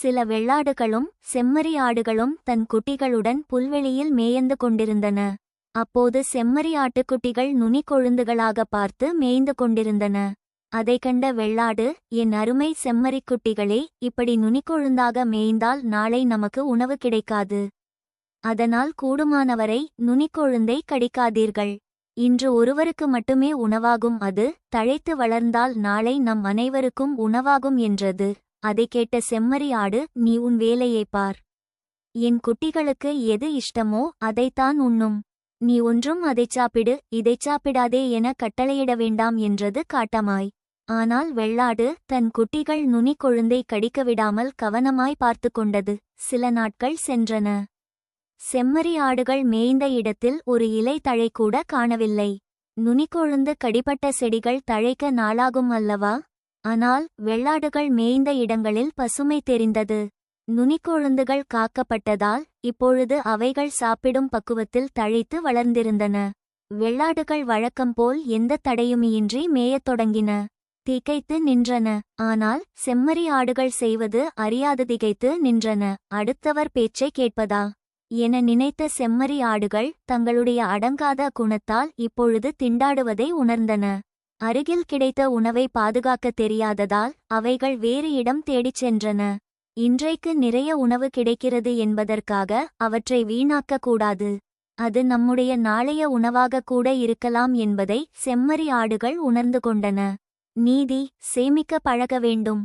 சில வெள்ளாடுகளும் செம்மறி ஆடுகளும் தன் குட்டிகளுடன் புல்வெளியில் மேயந்து கொண்டிருந்தன. அப்போது செம்மறி ஆட்டுக்குட்டிகள் நுனி கொழுந்துகளாக பார்த்து மேய்ந்து கொண்டிருந்தன. அதை கண்ட வெள்ளாடு என் அருமை செம்மறிக் குட்டிகளே இப்படி நுனிக்கொழுந்தாக மேய்ந்தால் நாளை நமக்கு உணவு கிடைக்காது. அதனால் கூடுமானவரை நுனிக்கொழுந்தை கடிக்காதீர்கள். இன்று ஒருவருக்கு மட்டுமே உணவாகும் அது தழைத்து வளர்ந்தால் நாளை நம் அனைவருக்கும் உணவாகும் என்றது. அதை கேட்ட செம்மறி ஆடு நீ உன் வேலையைப் பார். என் குட்டிகளுக்கு எது இஷ்டமோ அதைத்தான் உண்ணும். நீ ஒன்றும் அதைச் சாப்பிடு இதைச் சாப்பிடாதே என கட்டளையிட வேண்டாம் என்றது காட்டமாய். ஆனால் வெள்ளாடு தன் குட்டிகள் நுனி கொழுந்தை கடிக்க விடாமல் கவனமாய் பார்த்து கொண்டது. சில நாட்கள் சென்றன. செம்மறி ஆடுகள் மேய்ந்த இடத்தில் ஒரு இலை தழை கூட காணவில்லை நுனிக்கொழுந்து கடிபட்ட செடிகள் தழைக்க நாளாகும் அல்லவா? ஆனால் வெள்ளாடுகள் மேய்ந்த இடங்களில் பசுமை தெரிந்தது. நுனிக்கொழுந்துகள் காக்கப்பட்டதால் இப்பொழுது அவைகள் சாப்பிடும் பக்குவத்தில் தழைத்து வளர்ந்திருந்தன. வெள்ளாடுகள் வழக்கம்போல் எந்த தடையுமியின்றி மேயத் தொடங்கின. திகைத்து நின்றன. ஆனால் செம்மறி ஆடுகள் செய்வது அறியாது திகைத்து நின்றன. அடுத்தவர் பேச்சை கேட்பதா? என நினைத்த செம்மறி ஆடுகள் தங்களுடைய அடங்காத குணத்தால் இப்பொழுது திண்டாடுவதை உணர்ந்தன. அருகில் கிடைத்த உணவை பாதுகாக்க தெரியாததால் அவைகள் வேறு இடம் தேடிச் சென்றன. இன்றைக்கு நிறைய உணவு கிடைக்கிறது என்பதற்காக அவற்றை வீணாக்க கூடாது. அது நம்முடைய நாளைய உணவாக கூட இருக்கலாம் என்பதை செம்மறி ஆடுகள் உணர்ந்து கொண்டன. நீதி சேமிக்க பழக வேண்டும்.